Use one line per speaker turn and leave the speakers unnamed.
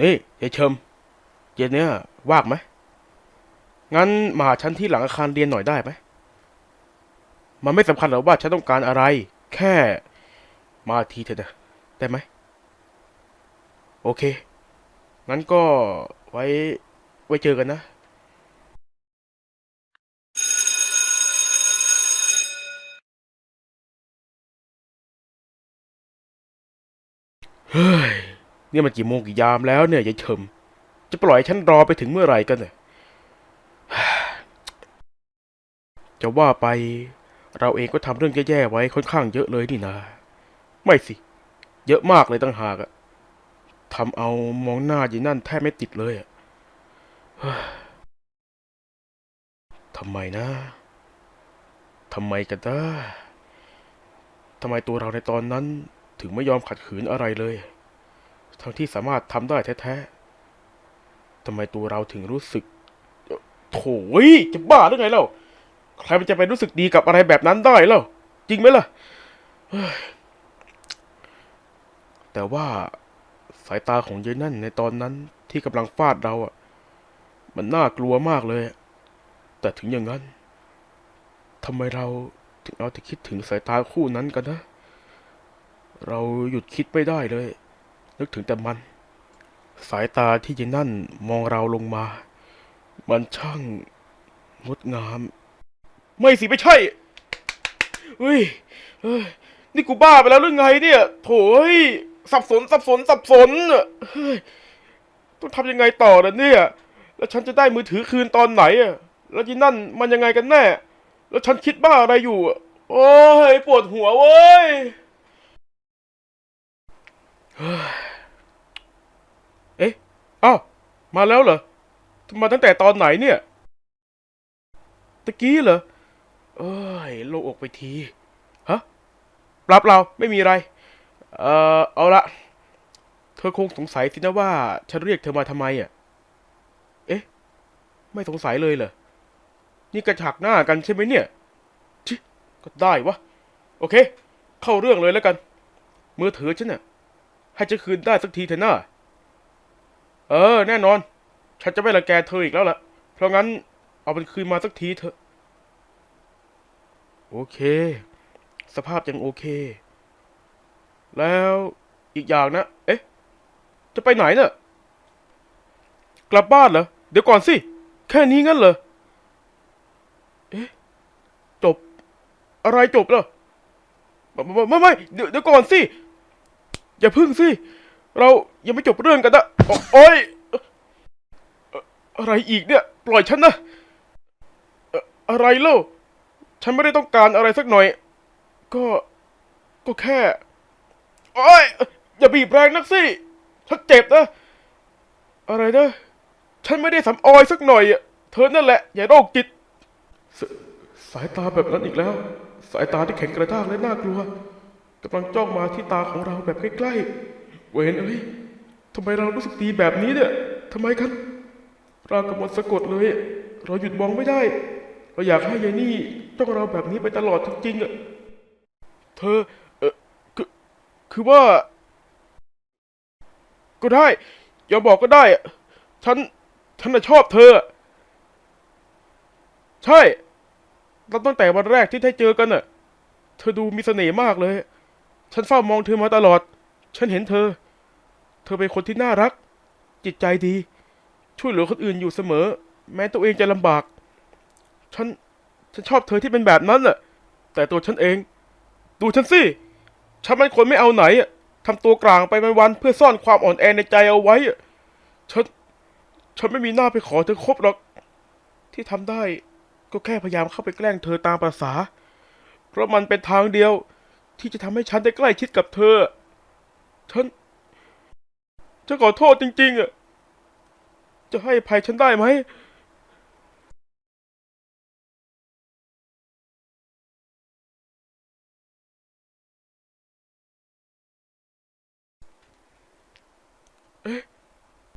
นี่ยายเชิมเย็นเนี้ยว่างไหมงั้นมาหาฉันที่หลังอาคารเรียนหน่อยได้ไหมมันไม่สำคัญหรอกว่าฉันต้องการอะไร แค่มาทีเถอะนะได้ไหมโอเค งั้นก็ไว้ไว้เจอกันนะ เฮ้ย นี่ยมันกี่โมงกี่ยามแล้วเนี่ยยายเฉิมจะปล่อยฉันรอไปถึงเมื่อไหร่กันเนี่ยจะว่าไป เราเองก็ทำเรื่องแย่ๆไว้ค่อนข้างเยอะเลยนี่นะไม่สิ เยอะมากเลยตั้งหากอะทำเอามองหน้ายีนั่นแทบไม่ติดเลยอะทำไมนะทำไมกันนะทำไมตัวเราในตอนนั้นถึงไม่ยอมขัดขืนอะไรเลย ทั้งที่สามารถทำได้แท้ๆทำไมตัวเราถึงรู้สึกโถ่ยจะบ้าหรือไงเล่าใครมันจะไปรู้สึกดีกับอะไรแบบนั้นได้เล่าจริงไหมล่ะแต่ว่าสายตาของเยนั่นในตอนนั้นที่กำลังฟาดเราอะ มันน่ากลัวมากเลย แต่ถึงอย่างนั้นทำไมเราถึงเอาแต่คิดถึงสายตาคู่นั้นกันนะ เราหยุดคิดไม่ได้เลย นึกถึงแต่มัน สายตาที่เยนนั่นมองเราลงมา มันช่างงดงาม ไม่สิไม่ใช่เฮ้ยเฮ้ย นี่กูบ้าไปแล้วหรือไงเนี่ย โถยสับสนสับสนสับสนเฮ้ยต้องทำยังไงต่อนะเนี่ย แล้วฉันจะได้มือถือคืนตอนไหนอะแล้วยีนั่นมันยังไงกันแน่ แล้วฉันคิดบ้าอะไรอยู่อะโอ้ยปวดหัวเว้ย เอ๊ะอ้าว มาแล้วเหรอมาตั้งแต่ตอนไหนเนี่ย ตะกี้เหรอ เอ้ยโล่งอกไปที ฮะปรับเราไม่มีอะไร เอ่อ เอาละ เธอคงสงสัยสินะว่า ฉันเรียกเธอมาทำไมอะ เอ๊ะ ไม่สงสัยเลยเหรอ นี่กระฉากหน้ากันใช่ไหมเนี่ยชิก็ได้วะ โอเค เข้าเรื่องเลยแล้วกัน มือถือฉันน่ะ ให้ฉันคืนได้สักทีเถอะน้า เออ แน่นอน ฉันจะไม่รังแกเธออีกแล้วล่ะ เพราะงั้น เอามันคืนมาสักทีเถอะ โอเค สภาพยังโอเค แล้วอีกอย่างนะ เอ๊ะ จะไปไหนเน่ะ กลับบ้านเหรอ เดี๋ยวก่อนสิ แค่นี้งั้นเหรอ เอ๊ะ จบ อะไรจบเหรอ ไม่ไม่ไม่เดี๋ยวก่อนสิ อย่าพึ่งสิ เรายังไม่จบเรื่องกันนะโอโอ๊ยอะไรอีกเนี่ย ปล่อยฉันนะอะไรเล่าฉันไม่ได้ต้องการอะไรสักหน่อย ก็ก็แค่โอ๊ยอย่าบีบแรงนักสิฉันเจ็บนะ อะไรนะฉันไม่ได้สำออยสักหน่อยอะเธอนั่นแหละ อย่าโรคจิตสสายตาแบบนั้นอีกแล้ว สายตาที่แข็งกระด้างและน่ากลัวกำลังจ้องมาที่ตาของเราแบบใกล้ๆ เวนเอ้ยทำไมเรารู้สึกดีแบบนี้เนี่ยทำไมกันเรากำลังสะกดเลย เราหยุดมองไม่ได้ เราอยากให้ยายนี่จ้องเราแบบนี้ไปตลอดจริงๆอะเธอเออคือคือว่า ก็ได้ อย่าบอกก็ได้อะฉันฉันน่ะชอบเธอ ใช่แล้วตั้งแต่วันแรกที่ได้เจอกันน่ะ เธอดูมีเสน่ห์มากเลย ฉันเฝ้ามองเธอมาตลอด ฉันเห็นเธอ เธอเป็นคนที่น่ารัก จิตใจดี ช่วยเหลือคนอื่นอยู่เสมอ แม้ตัวเองจะลำบาก ฉัน ฉันชอบเธอที่เป็นแบบนั้นน่ะแต่ตัวฉันเอง ดูฉันสิ ฉันเป็นคนไม่เอาไหนอะทำตัวกลางไปวันๆเพื่อซ่อนความอ่อนแอในใจเอาไว้ ฉัน ฉันไม่มีหน้าไปขอเธอคบหรอก ที่ทำได้ก็แค่พยายามเข้าไปแกล้งเธอตามประษา เพราะมันเป็นทางเดียวที่จะทำให้ฉันได้ใกล้ชิดกับเธอ ฉัน ฉันขอโทษจริงๆอะ จะให้อภัยฉันได้ไหม